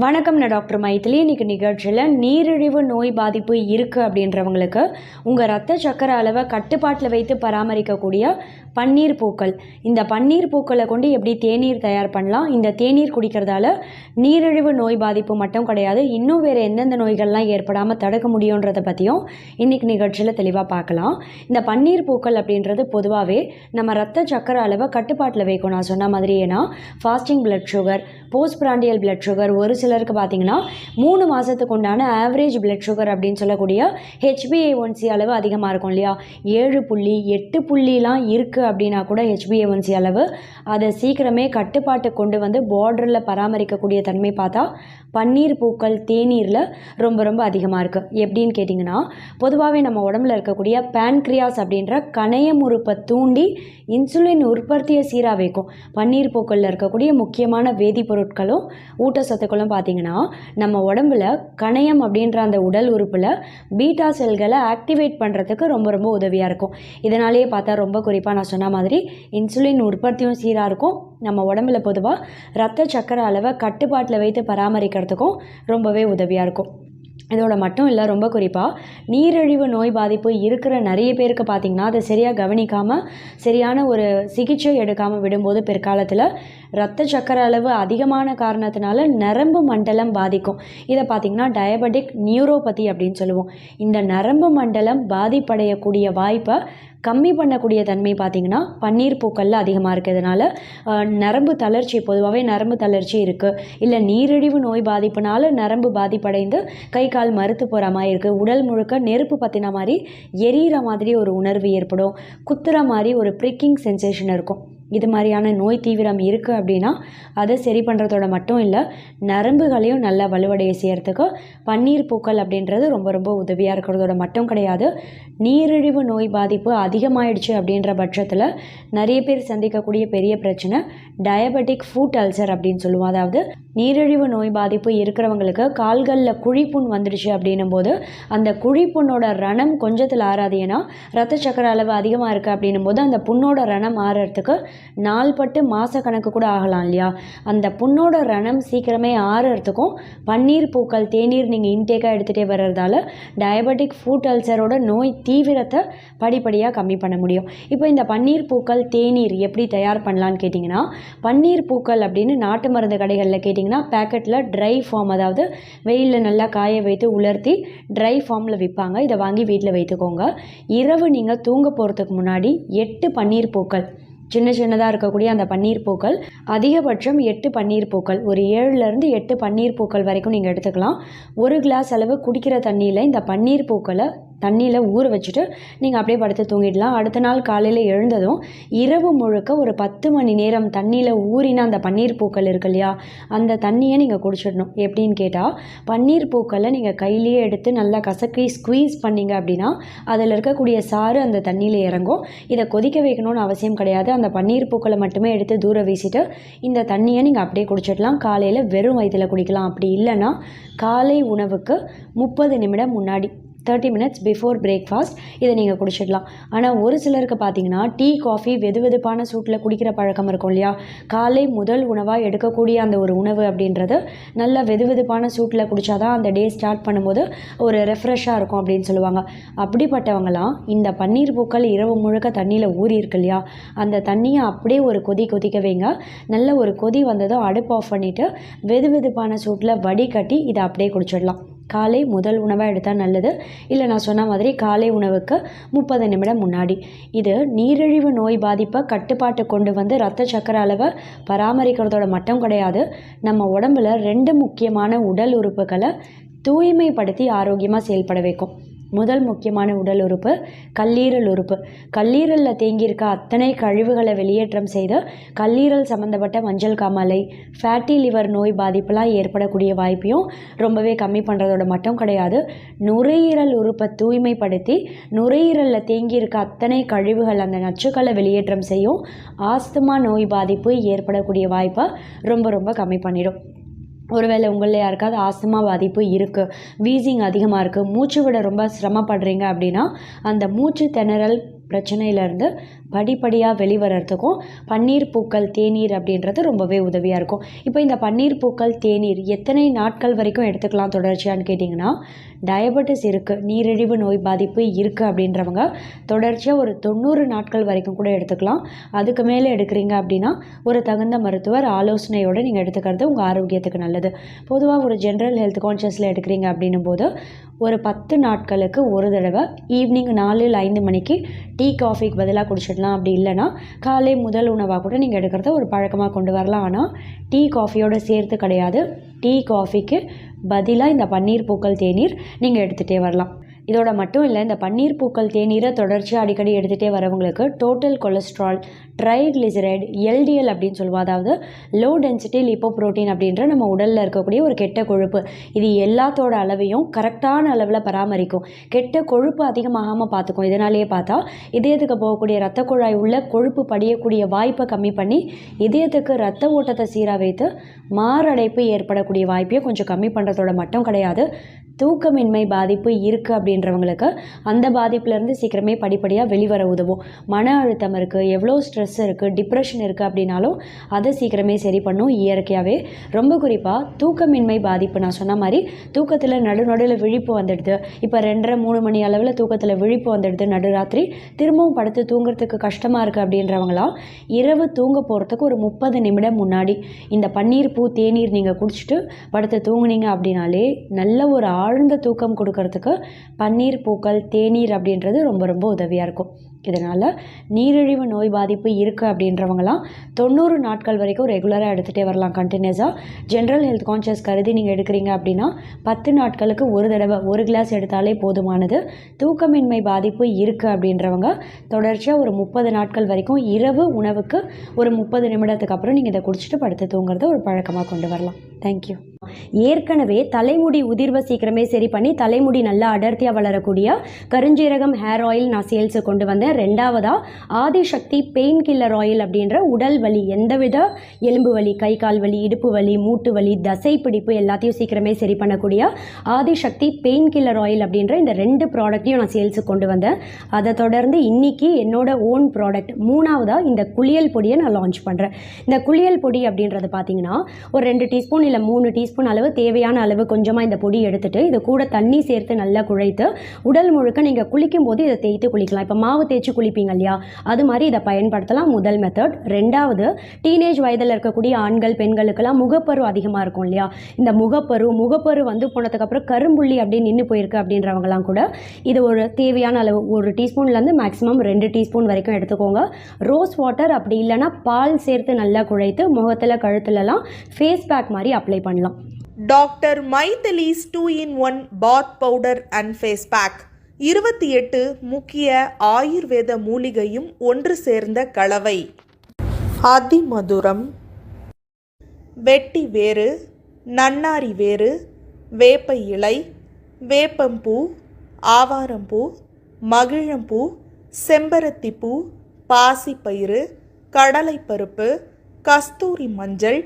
வணக்கம் நான் டாக்டர் மைத்திலி இன்னைக்கு நிகழ்ச்சியில் நீரிழிவு நோய் பாதிப்பு இருக்குது அப்படின்றவங்களுக்கு உங்கள் ரத்த சக்கர அளவை கட்டுப்பாட்டில் வைத்து பராமரிக்கக்கூடிய பன்னீர் பூக்கள். இந்த பன்னீர் பூக்களை கொண்டு எப்படி தேநீர் தயார் பண்ணலாம்? இந்த தேநீர் குடிக்கிறதால நீரிழிவு நோய் பாதிப்பு மட்டும் கிடையாது இன்னும் வேறு எந்தெந்த நோய்கள்லாம் ஏற்படாமல் தடுக்க முடியுன்றதை பற்றியும் இன்றைக்கி நிகழ்ச்சியில் தெளிவாக பார்க்கலாம். இந்த பன்னீர் பூக்கள் அப்படின்றது பொதுவாகவே நம்ம ரத்த சக்கரை அளவை கட்டுப்பாட்டில் வைக்கும் நான் சொன்ன மாதிரி ஏன்னா fasting blood sugar post prandial blood sugar ஒரு சிலருக்கு பார்த்தீங்கன்னா மூணு மாதத்துக்கு உண்டான ஆவரேஜ் பிளட் சுகர் அப்படின்னு சொல்லக்கூடிய ஹெச்பிஏ ஒன்சி அளவு அதிகமாக இருக்கும் இல்லையா? ஏழு புள்ளி எட்டு புள்ளிலாம் இருக்குது அப்படின்னா கூட ஹெச்பிஏ ஒன்சி அளவு அதை சீக்கிரமே கட்டுப்பாட்டு கொண்டு வந்து பார்டரில் பராமரிக்கக்கூடிய தன்மை பார்த்தா பன்னீர் பூக்கள் தேநீரில் ரொம்ப ரொம்ப அதிகமாக இருக்குது எப்படின்னு கேட்டிங்கன்னா பொதுவாகவே நம்ம உடம்புல இருக்கக்கூடிய பேன்க்ரியாஸ் அப்படின்ற கணையம் உறுப்பை தூண்டி இன்சுலின் உற்பத்தியை சீராக வைக்கும். பன்னீர் பூக்களில் இருக்கக்கூடிய முக்கியமான வேதிப்பொருட்களும் ஊட்டச்சத்துக்களும் பார்த்தீங்கன்னா நம்ம உடம்புல கணையம் அப்படின்ற அந்த உடல் உறுப்பில் பீட்டா செல்களை ஆக்டிவேட் பண்ணுறதுக்கு ரொம்ப ரொம்ப உதவியாக இருக்கும். இதனாலேயே பார்த்தா ரொம்ப குறிப்பாக நான் சொன்ன மாதிரி இன்சுலின் உற்பத்தியும் சீராக இருக்கும். நம்ம உடம்புல பொதுவாக ரத்த சக்கர அளவை கட்டுப்பாட்டில் வைத்து பராமரிக்கிறதுக்கும் ரொம்பவே உதவியாக இருக்கும். இதோட மட்டும் இல்லை ரொம்ப குறிப்பாக நீரிழிவு நோய் பாதிப்பு இருக்கிற நிறைய பேருக்கு பார்த்திங்கன்னா அதை சரியாக கவனிக்காமல் சரியான ஒரு சிகிச்சை எடுக்காமல் விடும்போது பிற்காலத்தில் ரத்த சக்கரை அளவு அதிகமான காரணத்தினால நரம்பு மண்டலம் பாதிக்கும். இதை பார்த்திங்கன்னா டயபெட்டிக் நியூரோபதி அப்படின்னு சொல்லுவோம். இந்த நரம்பு மண்டலம் பாதிப்படையக்கூடிய வாய்ப்பை கம்மி பண்ணக்கூடிய தன்மை பார்த்திங்கன்னா பன்னீர் பூக்களில் அதிகமாக இருக்கிறதுனால நரம்பு தளர்ச்சி பொதுவாகவே நரம்பு தளர்ச்சி இருக்குது இல்லை நீரிழிவு நோய் பாதிப்புனால நரம்பு பாதிப்படைந்து கை கால் மறுத்து போகிற மாதிரி இருக்குது உடல் முழுக்க நெருப்பு பற்றின மாதிரி எரியிற மாதிரி ஒரு உணர்வு ஏற்படும். குத்துற மாதிரி ஒரு ப்ரிக்கிங் சென்சேஷன் இருக்கும். இது மாதிரியான நோய் தீவிரம் இருக்குது அப்படின்னா அதை சரி பண்ணுறதோட மட்டும் இல்லை நரம்புகளையும் நல்லா வலுவடைய செய்கிறதுக்கு பன்னீர் பூக்கள் அப்படின்றது ரொம்ப ரொம்ப உதவியாக இருக்கிறதோட மட்டும் கிடையாது. நீரிழிவு நோய் பாதிப்பு அதிகமாயிடுச்சு அப்படின்ற பட்சத்தில் நிறைய பேர் சந்திக்கக்கூடிய பெரிய பிரச்சனை டயபெட்டிக் ஃபுட் அல்சர் அப்படின்னு சொல்லுவோம். அதாவது நீரிழிவு நோய் பாதிப்பு இருக்கிறவங்களுக்கு கால்களில் குழிப்புண் வந்துடுச்சு அப்படின்னும் போது அந்த குழிப்புண்ணோட ரணம் கொஞ்சத்தில் ஆறாது. ஏன்னா ரத்த சக்கர அளவு அதிகமாக இருக்குது அப்படின்னும் போது அந்த புண்ணோட ரணம் ஆறுறதுக்கு நாள்பட்டு மாத கணக்கு கூட ஆகலாம் இல்லையா? அந்த புண்ணோட ரணம் சீக்கிரமே ஆறுறதுக்கும் பன்னீர் பூக்கள் தேநீர் நீங்கள் இன்டேக்காக எடுத்துகிட்டே வர்றதால டயபெட்டிக் ஃபுட் அல்சரோட நோய் தீவிரத்தை படிப்படியாக கம்மி பண்ண முடியும். இப்போ இந்த பன்னீர் பூக்கள் தேநீர் எப்படி தயார் பண்ணலான்னு கேட்டிங்கன்னா பன்னீர் பூக்கள் அப்படின்னு நாட்டு மருந்து கடைகளில் கேட்டிங்கன்னா பேக்கெட்டில் ட்ரை ஃபார்ம் அதாவது வெயிலில் நல்லா காய வைத்து உலர்த்தி ட்ரை ஃபார்மில் விற்பாங்க. இதை வாங்கி வீட்டில் வைத்துக்கோங்க. இரவு நீங்கள் தூங்க போகிறதுக்கு முன்னாடி எட்டு பன்னீர் பூக்கள். சின்ன சின்னதாக இருக்கக்கூடிய அந்த பன்னீர் பூக்கள் அதிகபட்சம் எட்டு பன்னீர் பூக்கள். ஒரு ஏழுலேருந்து எட்டு பன்னீர் பூக்கள் வரைக்கும் நீங்கள் எடுத்துக்கலாம். ஒரு கிளாஸ் அளவு குடிக்கிற தண்ணியில் இந்த பன்னீர் பூக்களை தண்ணியில் ஊற வச்சுட்டு நீங்கள் அப்படியே படுத்து தூங்கிடலாம். அடுத்த நாள் காலையில் எழுந்ததும் இரவு முழுக்க ஒரு பத்து மணி நேரம் தண்ணியில் ஊறின அந்த பன்னீர் பூக்கள் இருக்கு இல்லையா அந்த தண்ணியை நீங்கள் குடிச்சிடணும். எப்படின்னு கேட்டால் பன்னீர் பூக்களை நீங்கள் கையிலேயே எடுத்து நல்லா கசக்கி ஸ்குவீஸ் பண்ணிங்க அப்படின்னா அதில் இருக்கக்கூடிய சாறு அந்த தண்ணியில் இறங்கும். இதை கொதிக்க வைக்கணும்னு அவசியம் கிடையாது. அந்த பன்னீர் பூக்களை மட்டுமே எடுத்து தூர வீசிட்டு இந்த தண்ணியை நீங்கள் அப்படியே குடிச்சிடலாம். காலையில் வெறும் வயிற்றில் குடிக்கலாம். அப்படி இல்லைன்னா காலை உணவுக்கு முப்பது நிமிடம் முன்னாடி தேர்ட்டி மினிட்ஸ் பிஃபோர் பிரேக்ஃபாஸ்ட் இதை நீங்கள் குடிச்சிடலாம். ஆனால் ஒரு சிலருக்கு பார்த்தீங்கன்னா டீ காஃபி வெது வெதுப்பான சூட்டில் குடிக்கிற பழக்கம் இருக்கும் இல்லையா? காலை முதல் உணவாக எடுக்கக்கூடிய அந்த ஒரு உணவு அப்படின்றது நல்ல வெது வெதுப்பான சூட்டில் குடித்தாதான் அந்த டே ஸ்டார்ட் பண்ணும்போது ஒரு ரெஃப்ரெஷ்ஷாக இருக்கும் அப்படின்னு சொல்லுவாங்க. அப்படிப்பட்டவங்களாம் இந்த பன்னீர் பூக்கள் இரவு முழுக்க தண்ணியில் ஊறி இருக்கு இல்லையா? அந்த தண்ணியை அப்படியே ஒரு கொதி கொதிக்க வைங்க. நல்ல ஒரு கொதி வந்ததும் அடுப்பு ஆஃப் பண்ணிவிட்டு வெது வெதுப்பான சூட்டில் வடிகட்டி இதை அப்படியே குடிச்சிடலாம். காலை முதல் உணவாக எடுத்தால் நல்லது. இல்லை நான் சொன்ன மாதிரி காலை உணவுக்கு முப்பது நிமிடம் முன்னாடி. இது நீரிழிவு நோய் பாதிப்பை கட்டுப்பாட்டு கொண்டு வந்து ரத்த சக்கர அளவை பராமரிக்கிறதோட மட்டும் கிடையாது. நம்ம உடம்புல ரெண்டு முக்கியமான உடல் உறுப்புகளை தூய்மைப்படுத்தி ஆரோக்கியமாக செயல்பட வைக்கும். முதல் முக்கியமான உடல் உறுப்பு கல்லீரல் உறுப்பு. கல்லீரலில் தேங்கியிருக்க அத்தனை கழிவுகளை வெளியேற்றம் செய்து கல்லீரல் சம்மந்தப்பட்ட மஞ்சள் காமாலை ஃபேட்டி லிவர் நோய் பாதிப்பெல்லாம் ஏற்படக்கூடிய வாய்ப்பையும் ரொம்பவே கம்மி பண்ணுறதோட மட்டும் கிடையாது. நுரையீரல் உறுப்பை தூய்மைப்படுத்தி நுரையீரலில் தேங்கியிருக்க அத்தனை கழிவுகள் அந்த நச்சுக்களை வெளியேற்றம் செய்யும் ஆஸ்துமா நோய் பாதிப்பு ஏற்படக்கூடிய வாய்ப்பை ரொம்ப ரொம்ப கம்மி பண்ணிடும். ஒருவேளை உங்களில் யாருக்காவது ஆஸ்துமா பாதிப்பு இருக்குது வீசிங் அதிகமாக இருக்குது மூச்சு விட ரொம்ப சிரமப்படுறீங்க அப்படின்னா அந்த மூச்சு திணறல் பிரச்சனையிலேருந்து படிப்படியாக வெளிவரத்துக்கும் பன்னீர் பூக்கள் தேநீர் அப்படின்றது ரொம்பவே உதவியாக இருக்கும். இப்போ இந்த பன்னீர் பூக்கள் தேநீர் எத்தனை நாட்கள் வரைக்கும் எடுத்துக்கலாம் தொடர்ச்சியான்னு கேட்டிங்கன்னா டயபெட்டிஸ் இருக்குது நீரிழிவு நோய் பாதிப்பு இருக்குது அப்படின்றவங்க தொடர்ச்சியாக ஒரு தொண்ணூறு நாட்கள் வரைக்கும் கூட எடுத்துக்கலாம். அதுக்கு மேலே எடுக்கிறீங்க அப்படின்னா ஒரு தகுந்த மருத்துவர் ஆலோசனையோடு நீங்கள் எடுத்துக்கிறது உங்கள் ஆரோக்கியத்துக்கு நல்லது. பொதுவாக ஒரு ஜென்ரல் ஹெல்த் கான்ஷியஸில் எடுக்கிறீங்க அப்படின்னும் போது ஒரு பத்து நாட்களுக்கு ஒரு தடவை ஈவினிங் நாலு இல்லை ஐந்து மணிக்கு டீ காஃபிக்கு பதிலாக குடிச்சிடலாம். அப்படி இல்லைன்னா காலை முதல் உணவாக கூட நீங்கள் எடுக்கிறத ஒரு பழக்கமாக கொண்டு வரலாம். ஆனால் டீ காஃபியோட சேர்த்து கிடையாது. டீ காஃபிக்கு பதிலாக இந்த பன்னீர் பூக்கள் தேநீர் நீங்கள் எடுத்துகிட்டே வரலாம். இதோட மட்டும் இல்லை இந்த பன்னீர் பூக்கள் தேநீரை தொடர்ச்சியாக அடிக்கடி எடுத்துகிட்டே வரவங்களுக்கு டோட்டல் கொலஸ்ட்ரால் ட்ரைக்ளிசரைட் எல்டிஎல் அப்படின்னு சொல்லுவோம். அதாவது லோ டென்சிட்டி லிப்போப்ரோட்டீன் அப்படின்ற நம்ம உடலில் இருக்கக்கூடிய ஒரு கெட்ட கொழுப்பு. இது எல்லாத்தோட அளவையும் கரெக்டான அளவில் பராமரிக்கும். கெட்ட கொழுப்பு அதிகமாகாமல் பார்த்துக்கும் இதனாலேயே பார்த்தா இதயத்துக்கு போகக்கூடிய ரத்த குழாய் உள்ள கொழுப்பு படியக்கூடிய வாய்ப்பை கம்மி பண்ணி இதயத்துக்கு ரத்த ஓட்டத்தை சீராக வைத்து மாரடைப்பு ஏற்படக்கூடிய வாய்ப்பையும் கொஞ்சம் கம்மி பண்ணுறதோட மட்டும் கிடையாது. தூக்கமின்மை பாதிப்பு இருக்குது அப்படின்றவங்களுக்கு அந்த பாதிப்புலேருந்து சீக்கிரமே படிப்படியாக வெளிவர உதவும். மன அழுத்தம் இருக்குது எவ்வளோ ஸ்ட்ரெஸ் இருக்குது டிப்ரெஷன் இருக்குது அப்படின்னாலும் அதை சீக்கிரமே சரி பண்ணும் இயற்கையாகவே ரொம்ப குறிப்பாக தூக்கமின்மை பாதிப்பு நான் சொன்ன மாதிரி தூக்கத்தில் நடுநடுவில் விழிப்பு வந்துடுது. இப்போ ரெண்டரை மூணு மணி அளவில் தூக்கத்தில் விழிப்பு வந்துடுது. நடுராத்திரி திரும்பவும் படுத்து தூங்குறதுக்கு கஷ்டமாக இருக்குது அப்படின்றவங்களாம் இரவு தூங்க போகிறதுக்கு ஒரு முப்பது நிமிடம் முன்னாடி இந்த பன்னீர் பூ தேநீர் நீங்கள் குடிச்சிட்டு படுத்து தூங்குனீங்க அப்படின்னாலே நல்ல ஒரு ஆழ்ந்த தூக்கம் கொடுக்கறதுக்கு பன்னீர் பூக்கள் தேநீர் அப்படின்றது ரொம்ப ரொம்ப உதவியாக இருக்கும். இதனால் நீரிழிவு நோய் பாதிப்பு இருக்குது அப்படின்றவங்களாம் தொண்ணூறு நாட்கள் வரைக்கும் ரெகுலராக எடுத்துகிட்டே வரலாம் கண்டினியூஸாக ஜென்ரல் ஹெல்த் கான்ஷியஸ் கருதி நீங்கள் எடுக்கிறீங்க அப்படின்னா பத்து நாட்களுக்கு ஒரு தடவை ஒரு கிளாஸ் எடுத்தாலே போதுமானது. தூக்கமின்மை பாதிப்பு இருக்குது அப்படின்றவங்க தொடர்ச்சியாக ஒரு முப்பது நாட்கள் வரைக்கும் இரவு உணவுக்கு ஒரு முப்பது நிமிடத்துக்கு அப்புறம் நீங்கள் இதை குடிச்சிட்டு படுத்து தூங்குறத ஒரு பழக்கமாக கொண்டு வரலாம். தேங்க்யூ ஏற்கனவே தலைமுடி உதிர்வை சீக்கிரமே சரி பண்ணி தலைமுடி நல்லா அடர்த்தியாக வளரக்கூடிய கருஞ்சீரகம் ஹேர் ஆயில் நான் சேல்ஸு கொண்டு வந்தேன். ரெண்டாவதாக ஆதிசக்தி பெயின் கில்லர் ஆயில் அப்படின்ற உடல் வலி எந்தவித எலும்பு வலி கை கால் வலி இடுப்பு வலி மூட்டு வலி தசை பிடிப்பு எல்லாத்தையும் சீக்கிரமே சரி பண்ணக்கூடிய ஆதிசக்தி பெயின் கில்லர் ஆயில் அப்படின்ற இந்த ரெண்டு ப்ராடக்ட்டையும் நான் சேல்ஸுக்கு கொண்டு வந்தேன். அதை தொடர்ந்து இன்னைக்கு என்னோட ஓன் ப்ராடக்ட் மூணாவதாக இந்த குளியல் பொடியை நான் லான்ச் பண்ணுறேன் இந்த குளியல் பொடி அப்படின்றது பார்த்தீங்கன்னா ஒரு ரெண்டு டீஸ்பூன் இல்லை மூணு டீஸ்பூன் அளவு தேவையான அளவு கொஞ்சமாக இந்த பொடி எடுத்துட்டு இது கூட தண்ணி சேர்த்து நல்லா குழைத்து உடல் முழுக்க நீங்கள் குளிக்கும் போது இதை தேய்த்து குளிக்கலாம். இப்போ மாவு தேய்ச்சி குளிப்பீங்க இல்லையா? அது மாதிரி இதை பயன்படுத்தலாம். முதல் மெத்தட் ரெண்டாவது டீனேஜ் வயதில் இருக்கக்கூடிய ஆண்கள் பெண்களுக்கெல்லாம் முகப்பரு அதிகமாக இருக்கும் இல்லையா? இந்த முகப்பரு முகப்பரு வந்து போனதுக்கப்புறம் கரும்புள்ளி அப்படியே நின்று போயிருக்கு அப்படின்றவங்கலாம் கூட இது ஒரு தேவையான அளவு ஒரு டீஸ்பூன்லேருந்து மேக்ஸிமம் ரெண்டு டீஸ்பூன் வரைக்கும் எடுத்துக்கோங்க. ரோஸ் வாட்டர் அப்படி இல்லைன்னா பால் சேர்த்து நல்லா குழைத்து முகத்தில் கழுத்துலலாம் ஃபேஸ் பேக் மாதிரி அப்ளை பண்ணலாம். Doctor மைத்தலீஸ் two in one bath powder and face pack இருபத்தி எட்டு முக்கிய ஆயுர்வேத மூலிகையும் ஒன்று சேர்ந்த கலவை. அதிமதுரம். வெட்டி வேறு நன்னாரி வேறு வேப்ப இலை வேப்பம்பூ ஆவாரம்பூ மகிழம்பூ செம்பருத்திப்பூ பாசிப்பயிறு கடலைப்பருப்பு கஸ்தூரி மஞ்சள்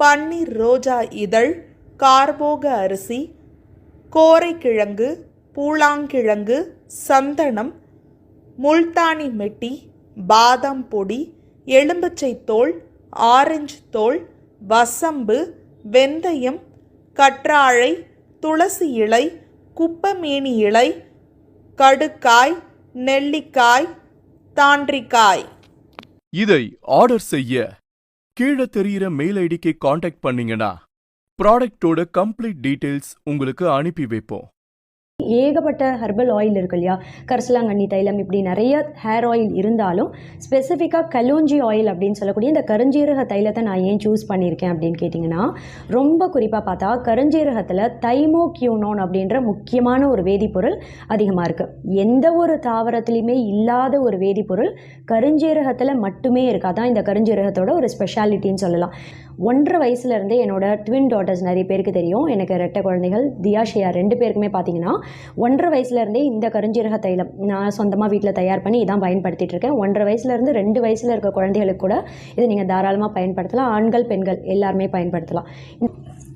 பன்னீர் ரோஜா இதழ் கார்போக அரிசி கோரைக்கிழங்கு பூளாங்கிழங்கு சந்தனம் முல்தானி மெட்டி பாதாம் பொடி எலும்பச்சை தோல் ஆரஞ்சு தோல் வசம்பு வெந்தயம் கற்றாழை துளசி இலை குப்பமேனி இலை கடுக்காய் நெல்லிக்காய் தாண்டிக்காய். இதை ஆர்டர் செய்ய கீழே தெரிகிற மெயில் ஐடிக்கு காண்டாக்ட் பண்ணீங்கன்னா ப்ராடக்டோட கம்ப்ளீட் டீட்டெயில்ஸ் உங்களுக்கு அனுப்பி வைப்போம். ஏகப்பட்ட ஹெர்பல் ஆயில் இருக்கு இல்லையா? கரிசலாங்கண்ணி தைலம் இப்படி நிறைய ஹேர் ஆயில் இருந்தாலும் ஸ்பெசிஃபிக்காக கலோஞ்சி ஆயில் அப்படின்னு சொல்லக்கூடிய இந்த கருஞ்சீரக தைலத்தை நான் ஏன் சூஸ் பண்ணியிருக்கேன் அப்படின்னு கேட்டிங்கன்னா ரொம்ப குறிப்பாக பார்த்தா கருஞ்சீரகத்தில் தைமோக்யூனோன் அப்படின்ற முக்கியமான ஒரு வேதிப்பொருள் அதிகமாக இருக்குது எந்த ஒரு தாவரத்துலையுமே இல்லாத ஒரு வேதிப்பொருள் கருஞ்சீரகத்தில் மட்டுமே இருக்குது அதான் இந்த கருஞ்சீரகத்தோட ஒரு ஸ்பெஷாலிட்டின்னு சொல்லலாம். ஒன்றரை வயசுலேருந்தே என்னோட ட்வின் டாட்டர்ஸ் நிறைய பேருக்கு தெரியும். எனக்கு ரெட்டை குழந்தைகள் தியாஷியா ரெண்டு பேருக்குமே பார்த்தீங்கன்னா ஒன்றரை வயசுலேருந்தே இந்த கருஞ்சீரக தைலம் நான் சொந்தமாக வீட்டில் தயார் பண்ணி இதான் பயன்படுத்திட்டு இருக்கேன். ஒன்றரை வயசுலேருந்து ரெண்டு வயசில் இருக்க குழந்தைகளுக்கு கூட இதை நீங்கள் தாராளமாக பயன்படுத்தலாம். ஆண்கள் பெண்கள் எல்லாருமே பயன்படுத்தலாம்.